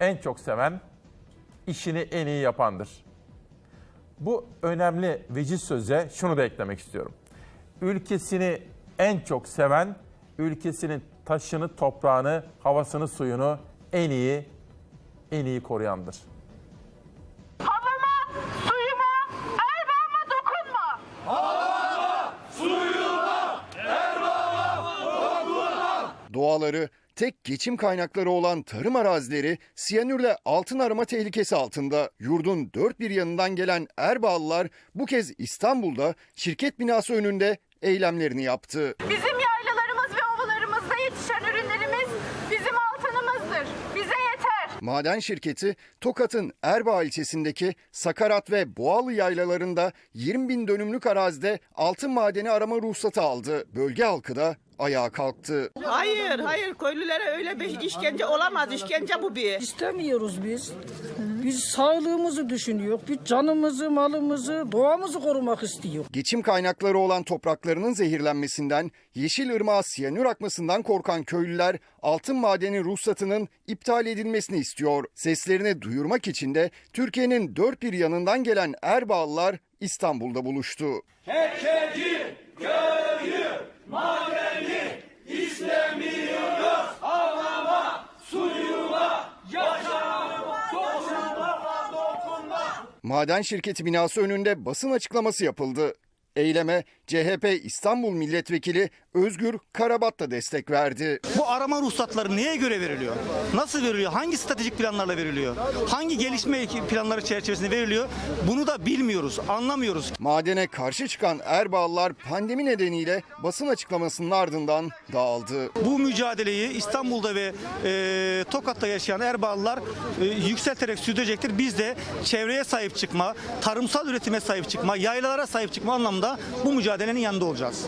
en çok seven, işini en iyi yapandır. Bu önemli veciz söze şunu da eklemek istiyorum. Ülkesini en çok seven, ülkesinin taşını, toprağını, havasını, suyunu en iyi, en iyi koruyandır. Doğaları, tek geçim kaynakları olan tarım arazileri siyanürle altın arama tehlikesi altında. Yurdun dört bir yanından gelen Erbağlılar bu kez İstanbul'da şirket binası önünde eylemlerini yaptı. Bizim yaylalarımız ve ovalarımızda yetişen ürünlerimiz bizim altınımızdır. Bize yeter. Maden şirketi Tokat'ın Erbaa ilçesindeki Sakarat ve Boğalı yaylalarında 20 bin dönümlük arazide altın madeni arama ruhsatı aldı. Bölge halkı da ayağa kalktı. Hayır, hayır köylülere öyle bir işkence olamaz. İşkence bu bir. İstemiyoruz biz. Biz sağlığımızı düşünüyor. Biz canımızı, malımızı, doğamızı korumak istiyor. Geçim kaynakları olan topraklarının zehirlenmesinden, Yeşil Irmağa siyanür akmasından korkan köylüler altın madeni ruhsatının iptal edilmesini istiyor. Seslerini duyurmak için de Türkiye'nin dört bir yanından gelen Erbağlılar İstanbul'da buluştu. Maden şirketi binası önünde basın açıklaması yapıldı. Eyleme CHP İstanbul Milletvekili Özgür Karabat da destek verdi. Arama ruhsatları neye göre veriliyor? Nasıl veriliyor? Hangi stratejik planlarla veriliyor? Hangi gelişme planları çerçevesinde veriliyor? Bunu da bilmiyoruz, anlamıyoruz. Madene karşı çıkan Erbağlılar pandemi nedeniyle basın açıklamasının ardından dağıldı. Bu mücadeleyi İstanbul'da ve e, Tokat'ta yaşayan Erbağlılar e, yükselterek sürdürecektir. Biz de çevreye sahip çıkma, tarımsal üretime sahip çıkma, yaylalara sahip çıkma anlamda bu mücadelenin yanında olacağız.